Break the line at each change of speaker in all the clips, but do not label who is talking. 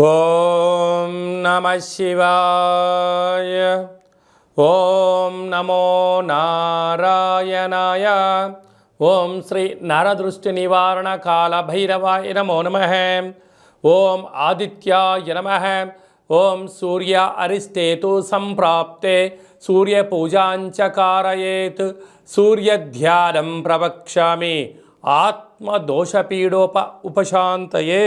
ఓం నమ శివాయ ఓం నమో నారాయణాయ ఓం శ్రీ నరదృష్టి నివారణ కాల భైరవాయ నమో నమ ఓం ఆదిత్యాయ నమ ఓం సూర్య అరిష్టేతు సంప్రాప్తే సూర్యపూజాంచ కారయేత్ సూర్యధ్యానం ప్రవక్ష్యామి ఆత్మదోషపీడోప ఉపశాంతయే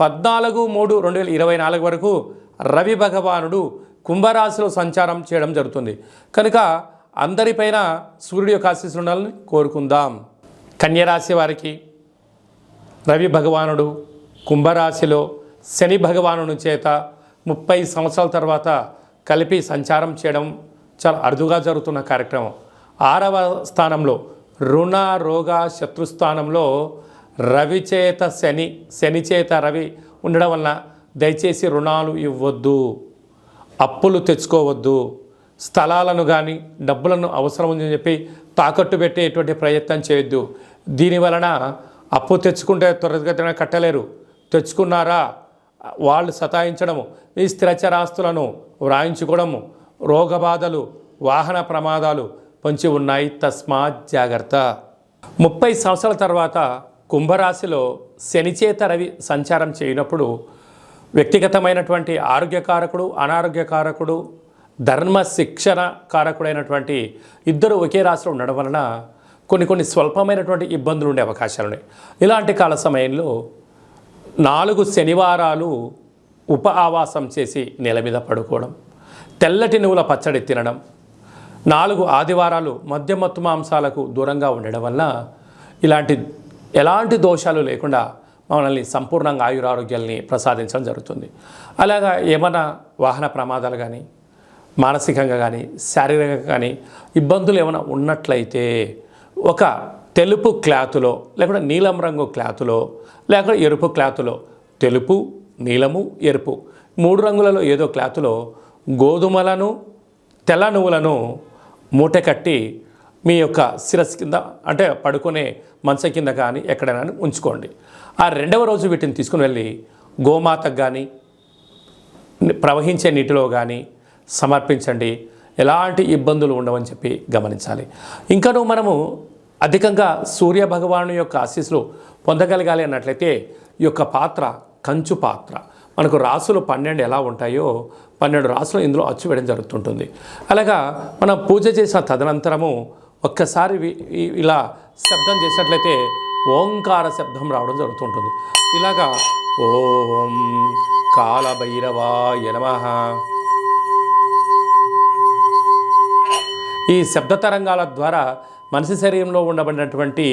పద్నాలుగు మూడు రెండు వేల ఇరవై నాలుగు వరకు రవి భగవానుడు కుంభరాశిలో సంచారం చేయడం జరుగుతుంది. కనుక అందరిపైన సూర్యుడి యొక్క ఆశీస్సులు ఉండాలని కోరుకుందాం. కన్యరాశి వారికి రవి భగవానుడు కుంభరాశిలో శని భగవానుని చేత ముప్పై సంవత్సరాల తర్వాత కలిపి సంచారం చేయడం చాలా అరుదుగా జరుగుతున్న కార్యక్రమం. ఆరవ స్థానంలో రుణ రోగ శత్రుస్థానంలో రవి చేత శని శని చేత రవి ఉండడం వలన దయచేసి రుణాలు ఇవ్వద్దు. అప్పులు తెచ్చుకోవద్దు. స్థలాలను కానీ డబ్బులను అవసరం ఉందని చెప్పి తాకట్టు పెట్టేటువంటి ప్రయత్నం చేయొద్దు. దీని వలన అప్పు తెచ్చుకుంటే త్వరగతిన కట్టలేరు. తెచ్చుకున్నారా? వాళ్ళు సతాయించడము ఈ స్థిరచరాస్తులను వ్రాయించుకోవడము రోగబాధలు వాహన ప్రమాదాలు పొంచి ఉన్నాయి. తస్మాత్ జాగ్రత్త. ముప్పై సంవత్సరాల తర్వాత కుంభరాశిలో శనిచేత రవి సంచారం చేయనప్పుడు వ్యక్తిగతమైనటువంటి ఆరోగ్యకారకుడు అనారోగ్యకారకుడు ధర్మ శిక్షణ కారకుడైనటువంటి ఇద్దరు ఒకే రాశిలో ఉండడం వలన కొన్ని కొన్ని స్వల్పమైనటువంటి ఇబ్బందులు ఉండే అవకాశాలు ఉన్నాయి. ఇలాంటి కాల సమయంలో నాలుగు శనివారాలు ఉప ఆవాసం చేసి నేల మీద పడుకోవడం తెల్లటి నువ్వుల పచ్చడి తినడం నాలుగు ఆదివారాలు మద్యమత్తు మాంసాలకు దూరంగా ఉండడం వల్ల ఇలాంటి ఎలాంటి దోషాలు లేకుండా మనల్ని సంపూర్ణంగా ఆయురారోగ్యాల్ని ప్రసాదించడం జరుగుతుంది. అలాగా ఏమైనా వాహన ప్రమాదాలు కానీ మానసికంగా కానీ శారీరకంగా కానీ ఇబ్బందులు ఏమైనా ఉన్నట్లయితే ఒక తెలుపు క్లాతులో లేకుంటే నీలం రంగు క్లాతులో లేకుంటే ఎరుపు క్లాతులో తెలుపు నీలము ఎరుపు మూడు రంగులలో ఏదో క్లాతులో గోధుమలను తెల్ల నువ్వులను మూట కట్టి మీ యొక్క శిరస్సు కింద అంటే పడుకునే మంచ కింద కానీ ఎక్కడైనా ఉంచుకోండి. ఆ రెండవ రోజు వీటిని తీసుకుని వెళ్ళి గోమాతకు కానీ ప్రవహించే నీటిలో కానీ సమర్పించండి. ఎలాంటి ఇబ్బందులు ఉండవని చెప్పి గమనించాలి. ఇంకను మనము అధికంగా సూర్య భగవాను యొక్క ఆశీస్సులు పొందగలగాలి అన్నట్లయితే ఈ యొక్క పాత్ర కంచు పాత్ర. మనకు రాసులు పన్నెండు ఎలా ఉంటాయో పన్నెండు రాసులు ఇందులో అచ్చు వేయడం జరుగుతుంటుంది. అలాగా మనం పూజ చేసిన తదనంతరము ఒక్కసారి ఇలా శబ్దం చేసినట్లయితే ఓంకార శబ్దం రావడం జరుగుతుంటుంది. ఇలాగా ఓం కాలభైరవాయ నమ. ఈ శబ్ద తరంగాల ద్వారా మనిషి శరీరంలో ఉండబడినటువంటి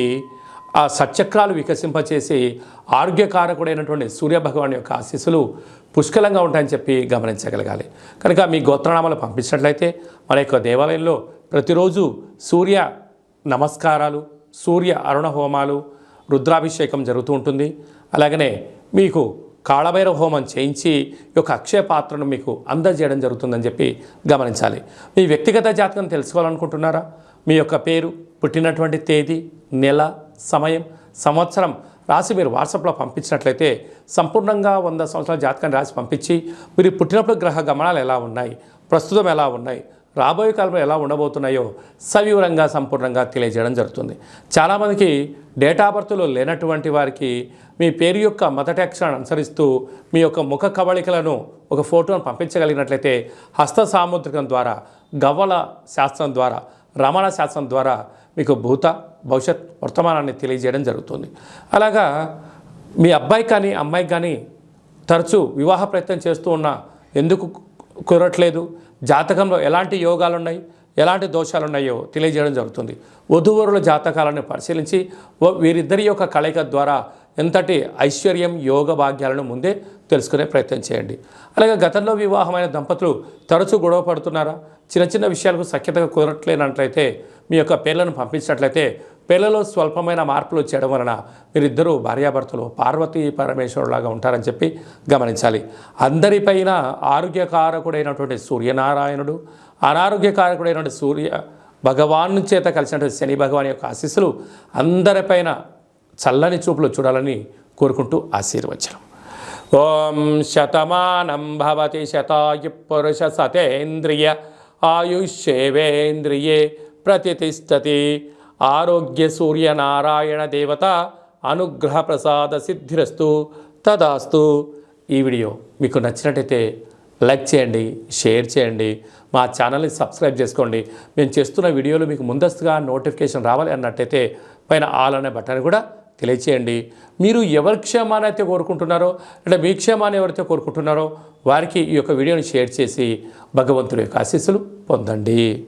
ఆ సచక్రాలు వికసింపచేసి ఆరోగ్యకారకుడైనటువంటి సూర్యభగవాన్ యొక్క ఆశీస్సులు పుష్కలంగా ఉంటాయని చెప్పి గమనించగలగాలి. కనుక మీ గోత్రనామాలు పంపించినట్లయితే మన యొక్క దేవాలయంలో ప్రతిరోజు సూర్య నమస్కారాలు సూర్య అరుణ హోమాలు రుద్రాభిషేకం జరుగుతూ ఉంటుంది. అలాగనే మీకు కాళభైరవ హోమం చేయించి ఈ యొక్క అక్షయ పాత్రను మీకు అందజేయడం జరుగుతుందని చెప్పి గమనించాలి. మీ వ్యక్తిగత జాతకం తెలుసుకోవాలనుకుంటున్నారా? మీ యొక్క పేరు పుట్టినటువంటి తేదీ నెల సమయం సంవత్సరం రాసి మీరు వాట్సాప్లో పంపించినట్లయితే సంపూర్ణంగా వంద సంవత్సరాల జాతకాన్ని రాసి పంపించి మీరు పుట్టినప్పుడు గ్రహ గమనాలు ఎలా ఉన్నాయి? ప్రస్తుతం ఎలా ఉన్నాయి? రాబోయే కాలంలో ఎలా ఉండబోతున్నాయో సవివరంగా సంపూర్ణంగా తెలియజేయడం జరుగుతుంది. చాలామందికి డేటా బర్త్లో లేనటువంటి వారికి మీ పేరు యొక్క మొదటి అక్షరాన్ని అనుసరిస్తూ మీ యొక్క ముఖ కవళికలను ఒక ఫోటోను పంపించగలిగినట్లయితే హస్త సాముద్రికం ద్వారా గవ్వల శాస్త్రం ద్వారా రమణ శాస్త్రం ద్వారా మీకు భూత భవిష్యత్ వర్తమానాన్ని తెలియజేయడం జరుగుతుంది. అలాగా మీ అబ్బాయి కానీ అమ్మాయికి కానీ తరచూ వివాహ ప్రయత్నం చేస్తూ ఉన్నా ఎందుకు కుదరట్లేదు? జాతకంలో ఎలాంటి యోగాలు ఉన్నాయి ఎలాంటి దోషాలు ఉన్నాయో తెలియజేయడం జరుగుతుంది. వధువరుల జాతకాలను పరిశీలించి వీరిద్దరి యొక్క కలయిక ద్వారా ఎంతటి ఐశ్వర్యం యోగ భాగ్యాలను ముందే తెలుసుకునే ప్రయత్నం చేయండి. అలాగే గతంలో వివాహమైన దంపతులు తరచూ గొడవ పడుతున్నారా? చిన్న చిన్న విషయాలకు సఖ్యతగా కుదరట్లేనట్లయితే మీ యొక్క పేర్లను పంపించినట్లయితే పిల్లలో స్వల్పమైన మార్పులు చేయడం వలన మీరిద్దరూ భార్యాభర్తలు పార్వతీ పరమేశ్వరులాగా ఉంటారని చెప్పి గమనించాలి. అందరిపైన ఆరోగ్యకారకుడైనటువంటి సూర్యనారాయణుడు అనారోగ్యకారకుడైనటువంటి సూర్య భగవాను చేత కలిసినటువంటి శని భగవాన్ యొక్క ఆశీస్సులు అందరిపైన చల్లని చూపులు చూడాలని కోరుకుంటూ ఆశీర్వచనం. ఓం శతమానం భవతి శతాయు పురుష సతేంద్రియ ఆయుష్యేవేంద్రియే ప్రతిష్టతి ఆరోగ్య సూర్యనారాయణ దేవత అనుగ్రహ ప్రసాద సిద్ధిరస్తు. తదాస్తు. ఈ వీడియో మీకు నచ్చినట్టయితే లైక్ చేయండి షేర్ చేయండి మా ఛానల్ని సబ్స్క్రైబ్ చేసుకోండి. మేము చేస్తున్న వీడియోలు మీకు ముందస్తుగా నోటిఫికేషన్ రావాలి అన్నట్టయితే పైన ఆల్ అనే బటన్ కూడా తెలియచేయండి. మీరు ఎవరి క్షేమాన్ని అయితే కోరుకుంటున్నారో లేదా మీ క్షేమాన్ని ఎవరైతే కోరుకుంటున్నారో వారికి ఈ యొక్క వీడియోని షేర్ చేసి భగవంతుడి యొక్క ఆశీస్సులు పొందండి.